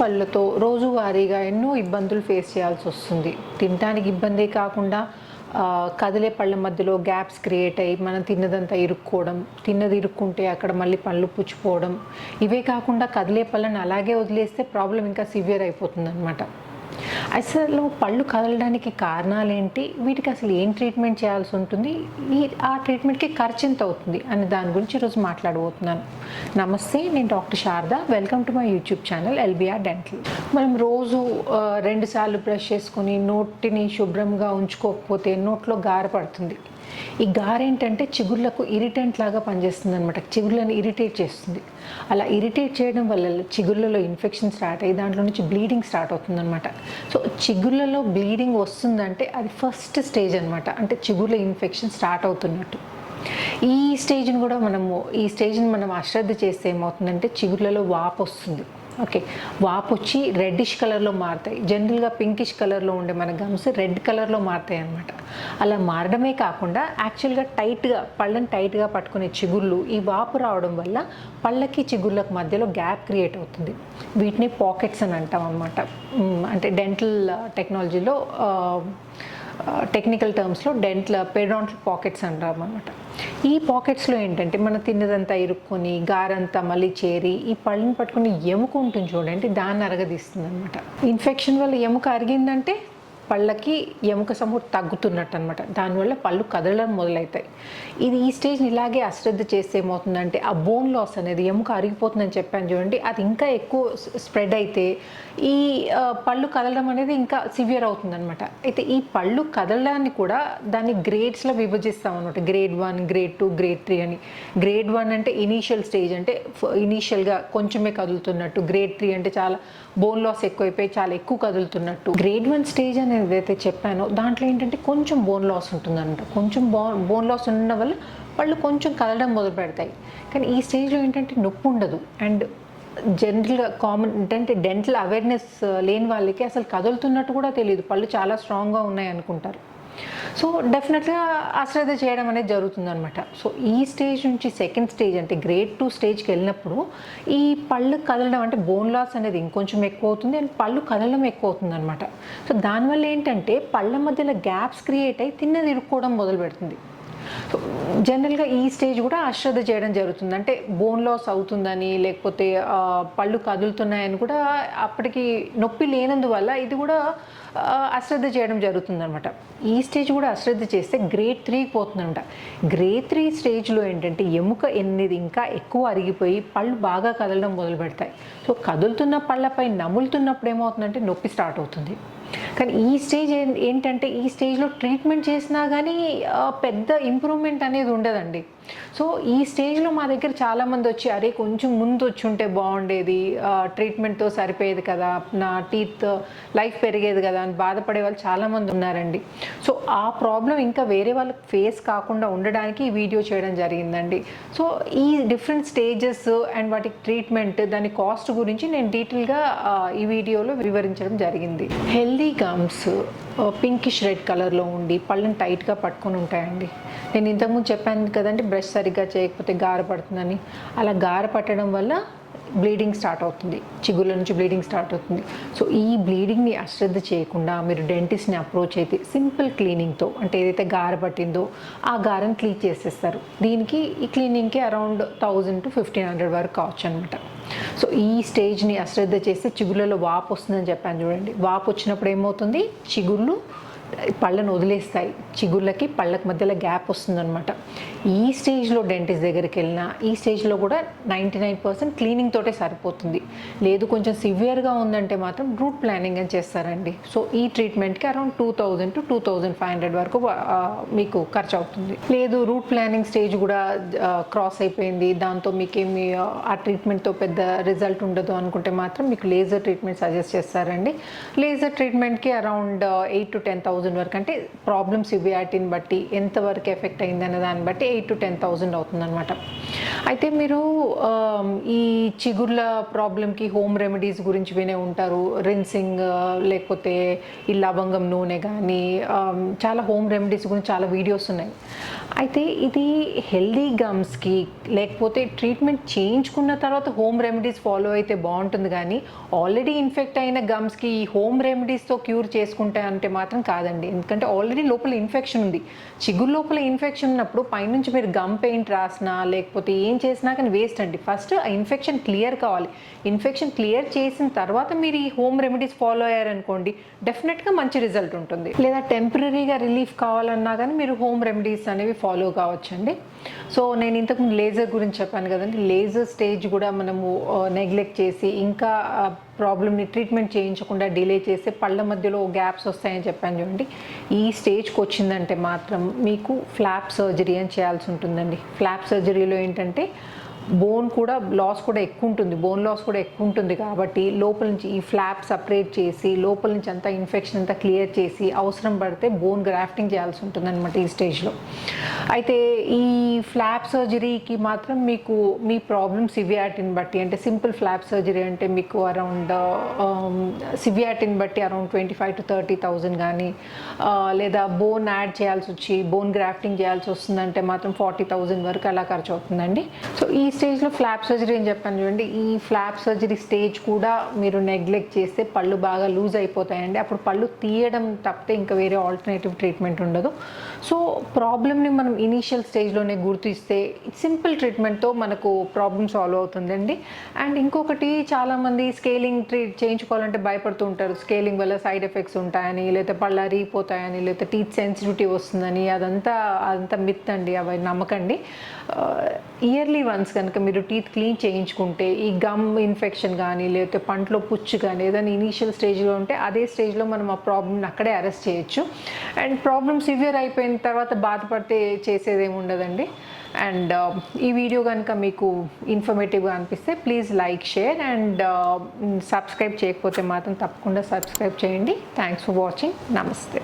పళ్ళతో రోజువారీగా ఎన్నో ఇబ్బందులు ఫేస్ చేయాల్సి వస్తుంది. తినడానికి ఇబ్బందే కాకుండా కదిలే పళ్ళ మధ్యలో గ్యాప్స్ క్రియేట్ అయ్యి మనం తిన్నదంతా ఇరుక్కోవడం తిన్నది ఇరుక్కుంటే అక్కడ మళ్ళీ పళ్ళు పుచ్చిపోవడం ఇవే కాకుండా కదిలే పళ్ళని అలాగే వదిలేస్తే ప్రాబ్లం ఇంకా సివియర్ అయిపోతుంది అనమాట అసలు పళ్ళు కదలడానికి కారణాలు ఏంటి వీటికి అసలు ఏం ట్రీట్మెంట్ చేయాల్సి ఉంటుంది? ఈ ఆ ట్రీట్మెంట్కి ఖర్చు ఎంత అవుతుంది? అని దాని గురించి ఈరోజు మాట్లాడబోతున్నాను. నమస్తే నేను doctor Sharada. Welcome to my YouTube channel LBR dental మనం రోజు రెండుసార్లు రెండు సార్లు బ్రష్ చేసుకొని నోటిని శుభ్రంగా ఉంచుకోకపోతే నోట్లో గారపడుతుంది ఈ గారేంటంటే చిగుర్లకు ఇరిటెంట్ లాగా పనిచేస్తుంది అనమాట చిగుర్లను ఇరిటేట్ చేస్తుంది. అలా ఇరిటేట్ చేయడం వల్ల చిగుర్లలో ఇన్ఫెక్షన్ స్టార్ట్ అయ్యి దాంట్లో నుంచి బ్లీడింగ్ స్టార్ట్ అవుతుందనమాట సో చిగుర్లలో బ్లీడింగ్ వస్తుందంటే అది ఫస్ట్ స్టేజ్ అనమాట అంటే చిగుర్ల ఇన్ఫెక్షన్ స్టార్ట్ అవుతున్నట్టు. ఈ స్టేజ్ని కూడా మనము ఈ స్టేజ్ని మనం అశ్రద్ధ చేస్తే ఏమవుతుందంటే చిగుర్లలో వాపు వస్తుంది. ఓకే. వాపు వచ్చి రెడ్డిష్ కలర్లో మారుతాయి. జనరల్గా పింకిష్ కలర్లో ఉండే మన గమ్స్ రెడ్ కలర్లో మారుతాయి అనమాట అలా మారడమే కాకుండా యాక్చువల్గా టైట్గా పళ్ళని టైట్గా పట్టుకునే చిగుళ్ళు ఈ వాపు రావడం వల్ల పళ్ళకి చిగుళ్ళకి మధ్యలో గ్యాప్ క్రియేట్ అవుతుంది. వీటిని పాకెట్స్ అని అంటాం అనమాట అంటే డెంటల్ టెక్నాలజీలో టెక్నికల్ టర్మ్స్లో డెంట్ల పెడాంటల్ పాకెట్స్ అంటాం అనమాట ఈ పాకెట్స్లో ఏంటంటే మన తిన్నదంతా ఇరుక్కొని గారంతా మళ్ళీ చేరి ఈ పళ్ళని పట్టుకుని ఎముక ఉంటుంది చూడండి దాన్ని అరగదీస్తుంది అనమాట ఇన్ఫెక్షన్ వల్ల ఎముక అరిగిందంటే పళ్ళకి ఎముక సమూహం తగ్గుతున్నట్టు అనమాట దానివల్ల పళ్ళు కదలడం మొదలవుతాయి ఇది ఈ స్టేజ్ని ఇలాగే అశ్రద్ధ చేస్తే ఏమవుతుందంటే ఆ బోన్ లాస్ అనేది ఎముక అరిగిపోతుందని చెప్పాను చూడండి అది ఇంకా ఎక్కువ స్ప్రెడ్ అయితే ఈ పళ్ళు కదలడం అనేది ఇంకా సివియర్ అవుతుందన్నమాట. అయితే ఈ పళ్ళు కదలడాన్ని కూడా దాన్ని గ్రేడ్స్లో విభజిస్తాం అనమాట grade one grade two grade three అని. గ్రేడ్ వన్ అంటే ఇనీషియల్ స్టేజ్ అంటే ఇనీషియల్గా కొంచెమే కదులుతున్నట్టు. గ్రేడ్ త్రీ అంటే చాలా బోన్ లాస్ ఎక్కువైపోయి చాలా ఎక్కువ కదులుతున్నట్టు. గ్రేడ్ వన్ స్టేజ్ అనేది ఏదైతే చెప్పానో దాంట్లో ఏంటంటే కొంచెం బోన్ లాస్ ఉంటుందన్నమాట. కొంచెం బోన్ బోన్ లాస్ ఉండడం వల్ల పళ్ళు కొంచెం కదలడం మొదలు పెడతాయి. కానీ ఈ స్టేజ్లో ఏంటంటే నొప్పి ఉండదు. అండ్ జనరల్గా కామన్ ఏంటంటే డెంటల్ అవేర్నెస్ లేని వాళ్ళకి అసలు కదులుతున్నట్టు కూడా తెలియదు. పళ్ళు చాలా స్ట్రాంగ్గా ఉన్నాయి అనుకుంటారు. సో డెఫినెట్గా అశ్రద్ధ చేయడం అనేది జరుగుతుందనమాట సో ఈ స్టేజ్ నుంచి సెకండ్ స్టేజ్ అంటే గ్రేడ్ టూ స్టేజ్కి వెళ్ళినప్పుడు ఈ పళ్ళు కదలడం అంటే బోన్ లాస్ అనేది ఇంకొంచెం ఎక్కువ అవుతుంది అండ్ పళ్ళు కదలడం ఎక్కువ అవుతుంది అనమాట సో దానివల్ల ఏంటంటే పళ్ళ మధ్యలో గ్యాప్స్ క్రియేట్ అయ్యి తిన్నది ఇరుక్కోవడం మొదలు పెడుతుంది జనరల్గా ఈ స్టేజ్ కూడా అశ్రద్ధ చేయడం జరుగుతుంది. అంటే బోన్ లాస్ అవుతుందని లేకపోతే పళ్ళు కదులుతున్నాయని కూడా అప్పటికి నొప్పి లేనందువల్ల ఇది కూడా అశ్రద్ధ చేయడం జరుగుతుంది అనమాట ఈ స్టేజ్ కూడా అశ్రద్ధ చేస్తే గ్రేడ్ త్రీకి పోతుందనమాట గ్రేడ్ త్రీ స్టేజ్లో ఏంటంటే ఎముక ఎనిమిది ఇంకా ఎక్కువ అరిగిపోయి పళ్ళు బాగా కదలడం మొదలు పెడతాయి సో కదులుతున్న పళ్ళపై నములుతున్నప్పుడు ఏమవుతుందంటే నొప్పి స్టార్ట్ అవుతుంది. కానీ ఈ స్టేజ్ ఏం- ఏంటంటే ఈ స్టేజ్లో ట్రీట్మెంట్ చేసినా కానీ పెద్ద ఇంప్రూవ్మెంట్ అనేది ఉండదండి. సో ఈ స్టేజ్లో మా దగ్గర చాలామంది వచ్చి అరే కొంచెం ముందు వచ్చి ఉంటే బాగుండేది. ట్రీట్మెంట్తో సరిపోయేది కదా. నా టీత్ లైఫ్ పెరిగేది కదా అని బాధపడే వాళ్ళు చాలామంది ఉన్నారండి. సో ఆ ప్రాబ్లం ఇంకా వేరే వాళ్ళకి ఫేస్ కాకుండా ఉండడానికి ఈ వీడియో చేయడం జరిగిందండి. సో ఈ డిఫరెంట్ స్టేజెస్ అండ్ వాటికి ట్రీట్మెంట్ దాని కాస్ట్ గురించి నేను డీటెయిల్గా ఈ వీడియోలో వివరించడం జరిగింది. హెల్దీ గమ్స్ పింకిష్ రెడ్ కలర్లో ఉండి పళ్ళని టైట్గా పట్టుకొని ఉంటాయండి. నేను ఇంతకుముందు చెప్పాను కదండి బ్రష్ సరిగ్గా చేయకపోతే గార పడుతుందని. అలా గార పట్టడం వల్ల బ్లీడింగ్ స్టార్ట్ అవుతుంది. చిగుళ్ళ నుంచి బ్లీడింగ్ స్టార్ట్ అవుతుంది. సో ఈ బ్లీడింగ్ని అశ్రద్ధ చేయకుండా మీరు డెంటిస్ట్ని అప్రోచ్ అయితే సింపుల్ క్లీనింగ్తో అంటే ఏదైతే గార పట్టిందో ఆ గారని క్లీన్ చేసేస్తారు. దీనికి ఈ క్లీనింగ్కి around thousand to fifteen hundred వరకు కావచ్చు అనమాట సో ఈ స్టేజ్ని అశ్రద్ధ చేస్తే చిగుళ్ళలో వాపు వస్తుందని చెప్పాను చూడండి. వాపు వచ్చినప్పుడు ఏమవుతుంది? చిగుళ్ళు పళ్ళను వదిలేస్తాయి. చిగుళ్ళకి పళ్ళకి మధ్యలో గ్యాప్ వస్తుందన్నమాట. ఈ స్టేజ్లో డెంటిస్ట్ దగ్గరికి వెళ్ళినా ఈ స్టేజ్లో కూడా నైంటీ నైన్ పర్సెంట్ క్లీనింగ్ తోటే సరిపోతుంది. లేదు కొంచెం సివియర్గా ఉందంటే మాత్రం రూట్ ప్లానింగ్ అని చేస్తారండి. సో ఈ ట్రీట్మెంట్కి around two thousand to two thousand five hundred వరకు మీకు ఖర్చు అవుతుంది. లేదు రూట్ ప్లానింగ్ స్టేజ్ కూడా క్రాస్ అయిపోయింది. దాంతో మీకేమి ఆ, ఆ ట్రీట్మెంట్తో పెద్ద రిజల్ట్ ఉండదు అనుకుంటే మాత్రం మీకు లేజర్ ట్రీట్మెంట్ సజెస్ట్ చేస్తారండి. లేజర్ ట్రీట్మెంట్కి around eight to ten thousand వరకు అంటే ప్రాబ్లమ్ సివియారిటీని బట్టి ఎంతవరకు ఎఫెక్ట్ అయిందనే దాన్ని బట్టి ఎయిట్ టు టెన్ థౌజండ్ అవుతుందన్నమాట. అయితే మీరు ఈ చిగుర్ల ప్రాబ్లంకి హోమ్ రెమెడీస్ గురించి వినే ఉంటారు. రిన్సింగ్ లేకపోతే ఈ లవంగం నూనె కానీ చాలా హోమ్ రెమెడీస్ గురించి చాలా వీడియోస్ ఉన్నాయి. అయితే ఇది హెల్దీ గమ్స్కి లేకపోతే ట్రీట్మెంట్ చేయించుకున్న తర్వాత హోమ్ రెమెడీస్ ఫాలో అయితే బాగుంటుంది కానీ ఆల్రెడీ ఇన్ఫెక్ట్ అయిన గమ్స్కి ఈ హోమ్ రెమెడీస్తో క్యూర్ చేసుకుంటా అంటే మాత్రం కాదండి. ఎందుకంటే ఆల్రెడీ లోపల ఇన్ఫెక్షన్ ఉంది. చిగురు లోపల ఇన్ఫెక్షన్ ఉన్నప్పుడు పైనుంచి మీరు గమ్ పెయింట్ రాసినా లేకపోతే ఏం చేసినా కానీ వేస్ట్ అండి. ఫస్ట్ ఆ ఇన్ఫెక్షన్ క్లియర్ కావాలి. ఇన్ఫెక్షన్ క్లియర్ చేసిన తర్వాత మీరు ఈ హోమ్ రెమెడీస్ ఫాలో అయ్యారనుకోండి డెఫినెట్గా మంచి రిజల్ట్ ఉంటుంది. లేదా టెంపరీగా రిలీఫ్ కావాలన్నా కానీ మీరు హోమ్ రెమెడీస్ అనేవి ఫాలో కావచ్చండి. సో నేను ఇంతకుముందు లేజర్ గురించి చెప్పాను కదండి. లేజర్ స్టేజ్ కూడా మనము నెగ్లెక్ట్ చేసి ఇంకా ప్రాబ్లమ్ని ట్రీట్మెంట్ చేయించకుండా డిలే చేస్తే పళ్ళ మధ్యలో గ్యాప్స్ వస్తాయని చెప్పాను చూడండి. ఈ స్టేజ్కి వచ్చిందంటే మాత్రం మీకు ఫ్లాప్ సర్జరీ అని చేయాల్సి ఉంటుందండి. ఫ్లాప్ సర్జరీలో ఏంటంటే బోన్ కూడా లాస్ కూడా ఎక్కువ ఉంటుంది. బోన్ లాస్ కూడా ఎక్కువ ఉంటుంది కాబట్టి లోపల నుంచి ఈ ఫ్లాప్ సపరేట్ చేసి లోపల నుంచి అంతా ఇన్ఫెక్షన్ అంతా క్లియర్ చేసి అవసరం పడితే బోన్ గ్రాఫ్టింగ్ చేయాల్సి ఉంటుంది అనమాట ఈ స్టేజ్లో అయితే ఈ ఫ్లాప్ సర్జరీకి మాత్రం మీకు మీ ప్రాబ్లమ్ సివియాటిని బట్టి అంటే సింపుల్ ఫ్లాప్ సర్జరీ అంటే మీకు అరౌండ్ సివియాటిని um, బట్టి around twenty five to thirty thousand కానీ లేదా బోన్ యాడ్ చేయాల్సి వచ్చి బోన్ గ్రాఫ్టింగ్ చేయాల్సి వస్తుందంటే మాత్రం ఫార్టీ థౌజండ్ వరకు అలా ఖర్చు అవుతుందండి సో ఈ స్టేజ్లో ఫ్లాప్ సర్జరీ అని చెప్పాను చూడండి. ఈ ఫ్లాప్ సర్జరీ స్టేజ్ కూడా మీరు నెగ్లెక్ట్ చేస్తే పళ్ళు బాగా లూజ్ అయిపోతాయండి. అప్పుడు పళ్ళు తీయడం తప్పితే ఇంకా వేరే ఆల్టర్నేటివ్ ట్రీట్మెంట్ ఉండదు. సో ప్రాబ్లమ్ని మనం ఇనీషియల్ స్టేజ్లోనే గుర్తిస్తే సింపుల్ ట్రీట్మెంట్తో మనకు ప్రాబ్లమ్ సాల్వ్ అవుతుందండి. అండ్ ఇంకొకటి చాలామంది స్కేలింగ్ ట్రీట్ చేయించుకోవాలంటే భయపడుతూ ఉంటారు. స్కేలింగ్ వల్ల సైడ్ ఎఫెక్ట్స్ ఉంటాయని లేకపోతే పళ్ళు అరిగిపోతాయని లేకపోతే టీత్ సెన్సిటివిటీ వస్తుందని అదంతా అదంతా మిత్ అండి అవి నమ్మకండి. ఇయర్లీ వన్స్ కనుక మీరు టీత్ క్లీన్ చేయించుకుంటే ఈ గమ్ ఇన్ఫెక్షన్ కానీ లేకపోతే పంటలో పుచ్చు కానీ ఏదైనా ఇనీషియల్ స్టేజ్లో ఉంటే అదే స్టేజ్లో మనం ఆ ప్రాబ్లమ్ని అక్కడే అరెస్ట్ చేయొచ్చు. అండ్ ప్రాబ్లమ్ సివియర్ అయిపోయిన తర్వాత బాధపడితే చేసేది ఏమి ఉండదండి. అండ్ ఈ వీడియో కనుక మీకు ఇన్ఫర్మేటివ్గా అనిపిస్తే please like share and subscribe చేయకపోతే మాత్రం తప్పకుండా సబ్స్క్రైబ్ చేయండి. Thanks for watching. నమస్తే.